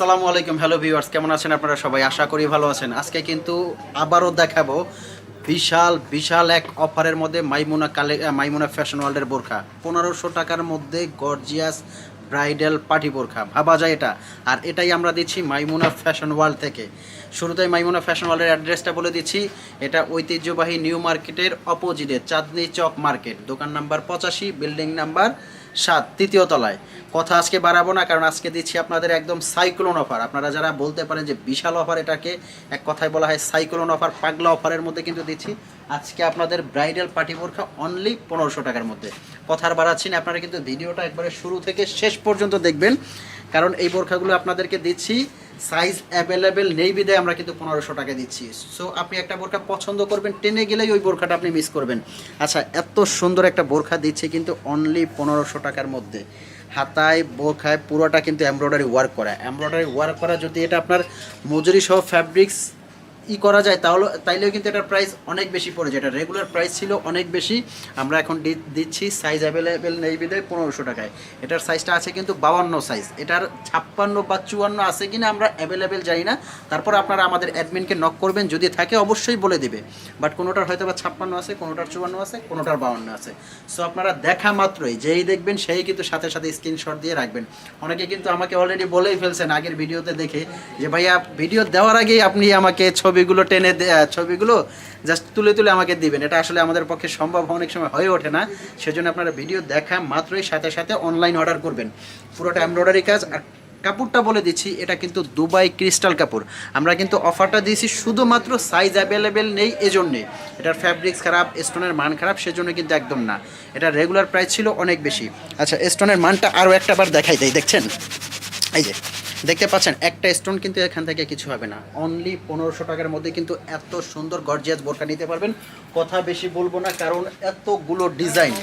আসসালামু আলাইকুম, hello viewers, কেমন আছেন আপনারা সবাই? আশা করি ভালো আছেন। আজকে কিন্তু আবারও দেখাবো বিশাল বিশাল এক অফারের মধ্যে মাইমুনা কালে মাইমুনা ফ্যাশন ওয়ার্ল্ডের বোরখা। পনেরোশো টাকার মধ্যে গর্জিয়াস ব্রাইডাল পার্টি বোরখা। ভাবা যায় এটা। আর এটাই আমরা দিচ্ছি মাইমুনা ফ্যাশন ওয়ার্ল্ড থেকে। শুরুতেই মাইমুনা ফ্যাশন ওয়ার্ল্ডের অ্যাড্রেসটা বলে দিচ্ছি। এটা ঐতিহ্যবাহী নিউ মার্কেটের অপোজিটে, চাঁদনি চক মার্কেট। দোকান নাম্বার পঁচাশি, বিল্ডিং নাম্বার সাত, তৃতীয় তলায়। কথা আজকে বাড়াবো না, কারণ আজকে দিচ্ছি আপনাদের একদম সাইক্লোন অফার। আপনারা যারা বলতে পারেন যে বিশাল অফার, এটাকে এক কথায় বলা হয় সাইক্লোন অফার, পাগলা অফারের মধ্যে কিন্তু দিচ্ছি। আজকে আপনাদের ব্রাইডাল পার্টি বোরখা অনলি পনেরোশো টাকার মধ্যে। কথার বাড়াচ্ছি না, আপনারা কিন্তু ভিডিওটা একবারে শুরু থেকে শেষ পর্যন্ত দেখবেন। কারণ এই বোরখাগুলো আপনাদেরকে দিচ্ছি সাইজ অ্যাভেলেবেল নেই বিদায় আমরা কিন্তু পনেরোশো টাকা দিচ্ছি। সো আপনি একটা বোরখা পছন্দ করবেন, টেনে গেলেই ওই বোরখাটা আপনি মিস করবেন। আচ্ছা এত সুন্দর একটা বোরখা দিচ্ছে কিন্তু অনলি পনেরোশো টাকার মধ্যে। হাতায়, বোরখায় পুরোটা কিন্তু এমব্রয়ডারি ওয়ার্ক করা। এমব্রয়ডারি ওয়ার্ক করা যদি এটা আপনার মজুরি সহ ফ্যাব্রিক্স ই করা যায়, তাহলে, তাইলেও কিন্তু এটার প্রাইস অনেক বেশি পড়ে যায়। এটা রেগুলার প্রাইস ছিল অনেক বেশি। আমরা এখন দিচ্ছি সাইজ অ্যাভেলেবেল নেই বিদায় পনেরোশো টাকায়। এটার সাইজটা আছে কিন্তু বাউান্ন সাইজ এটার ছাপ্পান্ন বা চুয়ান্ন আছে কিনা আমরা অ্যাভেলেবেল জানি না। তারপর আপনারা আমাদের অ্যাডমিনকে নক করবেন, যদি থাকে অবশ্যই বলে দিবে। বাট কোনোটার হয়তো বা ছাপ্পান্ন আছে, কোনোটার চুয়ান্ন আছে, কোনোটার বাউন্ন আছে। সো আপনারা দেখা মাত্রই, যেই দেখবেন সেই কিন্তু সাথে সাথে স্ক্রিনশট দিয়ে রাখবেন। অনেকে কিন্তু আমাকে অলরেডি বলেই ফেলছেন আগের ভিডিওতে দেখে, যে ভাইয়া ভিডিও দেওয়ার আগেই আপনি আমাকে ছবিগুলো টেনে ছবিগুলো জাস্ট তুলে তুলে আমাকে দিবেন। এটা আসলে আমাদের পক্ষে সম্ভব অনেক সময় হয়ে ওঠে না। সেজন্য আপনারা ভিডিও দেখা মাত্রই সাথে সাথে অনলাইন অর্ডার করবেন। পুরোটা এমব্রয়ডারি কাজ। আর কাপড়টা বলে দিচ্ছি, এটা কিন্তু দুবাই ক্রিস্টাল কাপড়। আমরা কিন্তু অফারটা দিয়েছি শুধুমাত্র সাইজ অ্যাভেলেবেল নেই, এজন্যে। এটার ফ্যাব্রিক্স খারাপ স্টোনের মান খারাপ, সেজন্য কিন্তু একদম না। এটা রেগুলার প্রাইস ছিল অনেক বেশি। আচ্ছা স্টোনের মানটা আরও একটা বার দেখাই দেয় দেখছেন? এই যে। দেখতে পাচ্ছেন, একটা স্টোন কিন্তু এখান থেকে কিছু হবে না। অনলি পনেরোশো টাকার মধ্যে কিন্তু এত সুন্দর গর্জিয়াস বোরকা নিতে পারবেন। কথা বেশি বলব না, কারণ এতগুলো ডিজাইন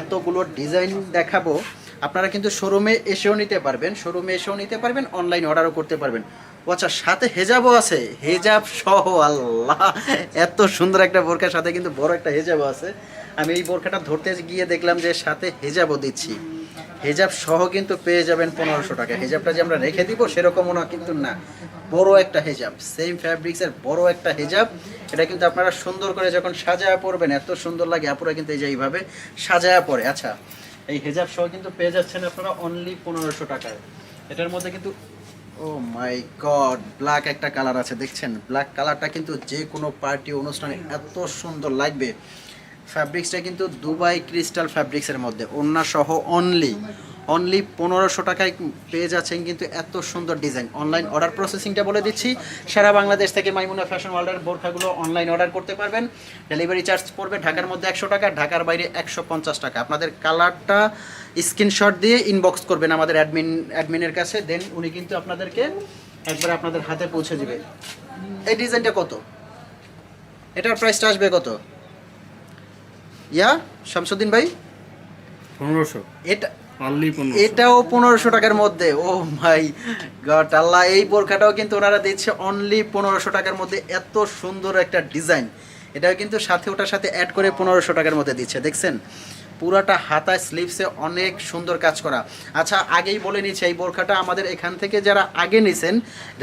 এতগুলো ডিজাইন দেখাবো, আপনারা কিন্তু শোরুমে এসেও নিতে পারবেন শোরুমে এসেও নিতে পারবেন অনলাইন অর্ডারও করতে পারবেন। ও আচ্ছা সাথে হেজাবও আছে, হেজাব সহ, আল্লাহ! এত সুন্দর একটা বোরকার সাথে কিন্তু বড় একটা হেজাবও আছে। আমি এই বোরকাটা ধরতে গিয়ে দেখলাম যে সাথে হেজাবও দিচ্ছি। হেজাব সহ কিন্তু পেয়ে যাবেন পনেরোশো টাকা। হেজাবটা যে আমরা রেখে দিব সেরকমও না, কিন্তু না। বড় একটা হেজাব সেম ফ্যাব্রিক্সের বড় একটা হেজাব। এটা কিন্তু আপনারা সুন্দর করে যখন সাজায়া পরবেন, এত সুন্দর লাগে, আপুরা কিন্তু এই যে এইভাবে সাজায়া পরে। আচ্ছা এই হেজাব সহ কিন্তু পেয়ে যাচ্ছেন আপনারা অনলি পনেরোশো টাকায়। এটার মধ্যে কিন্তু, ও মাই গড ব্ল্যাক একটা কালার আছে, দেখছেন? ব্ল্যাক কালারটা কিন্তু যে কোনো পার্টি অনুষ্ঠানে এত সুন্দর লাগবে। ফ্যাব্রিক্সটা কিন্তু দুবাই ক্রিস্টাল ফ্যাব্রিক্সের মধ্যে। ওন্না সহ অনলি অনলি পনেরোশো টাকায় পেয়ে যাচ্ছেন কিন্তু এত সুন্দর ডিজাইন অনলাইন অর্ডার প্রসেসিংটা বলে দিচ্ছি। সারা বাংলাদেশ থেকে মাইমুনা ফ্যাশন ওয়ার্ল্ডের বোরখাগুলো অনলাইন অর্ডার করতে পারবেন। ডেলিভারি চার্জ পড়বে ঢাকার মধ্যে একশো টাকা, ঢাকার বাইরে একশো পঞ্চাশ টাকা। আপনাদের কালারটা স্ক্রিনশট দিয়ে ইনবক্স করবেন আমাদের অ্যাডমিন অ্যাডমিনের কাছে। দেন উনি কিন্তু আপনাদেরকে একবার আপনাদের হাতে পৌঁছে দিবে। এই ডিজাইনটা কত? এটার প্রাইসটা আসবে কত? ইয়া শামসুদ্দিন ভাই? পনেরোশো। এটা অনলি এটাও পনেরোশো টাকার মধ্যে। ও মাই গড আল্লাহ এই বোরখাটাও কিন্তু ওনারা দিচ্ছে অনলি পনেরোশো টাকার মধ্যে। এত সুন্দর একটা ডিজাইন। এটাও কিন্তু সাথে ওটার সাথে অ্যাড করে পনেরোশো টাকার মধ্যে দিচ্ছে দেখছেন? পুরাটা হাতায় স্লিভসে অনেক সুন্দর কাজ করা। আচ্ছা আগেই বলে নিচ্ছে, এই বোরখাটা আমাদের এখান থেকে যারা আগে নিছেন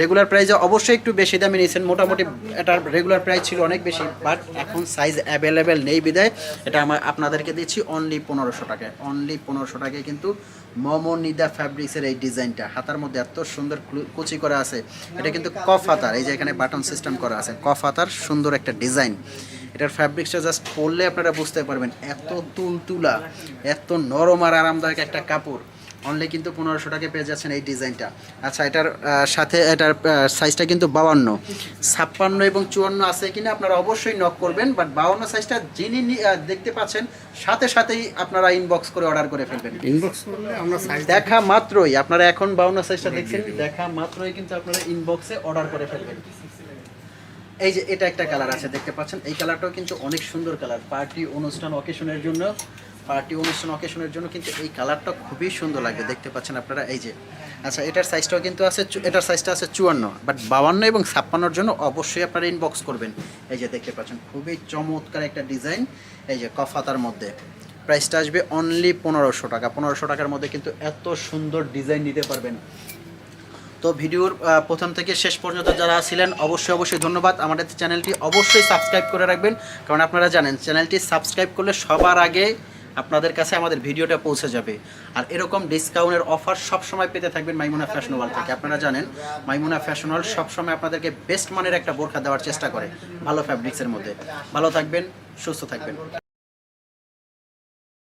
রেগুলার প্রাইসে অবশ্যই একটু বেশি দামে নিয়েছেন মোটামুটি এটার রেগুলার প্রাইস ছিল অনেক বেশি বাট এখন সাইজ অ্যাভেলেবেল নেই বিদায় এটা আমার, আপনাদেরকে দিচ্ছি অনলি পনেরোশো টাকায়। অনলি পনেরোশো টাকায় কিন্তু মমো নিদা ফ্যাব্রিক্সের এই ডিজাইনটা। হাতার মধ্যে এত সুন্দর কুচি করা আছে। এটা কিন্তু কফ হাতার, এই যে এখানে বাটন সিস্টেম করা আছে। কফ হাতার সুন্দর একটা ডিজাইন। এটার ফ্যাব্রিক্সটা জাস্ট পরলে আপনারা বুঝতে পারবেন এত তুলতুলা এত নরম আর আরামদায়ক একটা কাপড়। অনলি কিন্তু পনেরোশো টাকা পেয়ে যাচ্ছেন এই ডিজাইনটা আচ্ছা এটার সাথে এটার সাইজটা কিন্তু বাউান্ন। ছাপ্পান্ন এবং চুয়ান্ন আছে কিনা আপনারা অবশ্যই নক করবেন বাট বাউন্ন সাইজটা যিনি দেখতে পাচ্ছেন সাথে সাথেই আপনারা ইনবক্স করে অর্ডার করে ফেলবেন। ইনবক্স করলে আমরা সাইজ দেখা মাত্রই আপনারা এখন বাউন্ন সাইজটা দেখছেন দেখা মাত্রই কিন্তু আপনারা ইনবক্সে অর্ডার করে ফেলবেন। এই যে এটা একটা কালার আছে, দেখতে পাচ্ছেন? এই কালারটাও কিন্তু অনেক সুন্দর কালার। পার্টি অনুষ্ঠান অকেশনের জন্য, পার্টি অনুষ্ঠান অকেশনের জন্য কিন্তু এই কালারটা খুবই সুন্দর লাগে, দেখতে পাচ্ছেন আপনারা? এই যে আচ্ছা এটার সাইজটাও কিন্তু আছে এটার সাইজটা আছে চুয়ান্ন বাট বাউান্ন এবং ছাপ্পান্নর জন্য অবশ্যই আপনারা ইনবক্স করবেন। এই যে, দেখতে পাচ্ছেন, খুবই চমৎকার একটা ডিজাইন এই যে, কফাতার মধ্যে। প্রাইসটা আসবে অনলি পনেরোশো টাকা। পনেরোশো টাকার মধ্যে কিন্তু এত সুন্দর ডিজাইন নিতে পারবেন। তো ভিডিওর প্রথম থেকে শেষ পর্যন্ত যারা ছিলেন, অবশ্যই অবশ্যই ধন্যবাদ। আমাদের চ্যানেলটি অবশ্যই সাবস্ক্রাইব করে রাখবেন, কারণ আপনারা জানেন, চ্যানেলটি সাবস্ক্রাইব করলে সবার আগে আপনাদের কাছে আমাদের ভিডিওটা পৌঁছে যাবে। আর এরকম ডিসকাউন্টের অফার সবসময় পেতে থাকবেন মাইমুনা ফ্যাশন ওয়াল থেকে। আপনারা জানেন, মাইমুনা ফ্যাশন ওয়াল সবসময় আপনাদেরকে বেস্ট মানের একটা বোরখা দেওয়ার চেষ্টা করে, ভালো ফ্যাব্রিক্সের মধ্যে। ভালো থাকবেন, সুস্থ থাকবেন।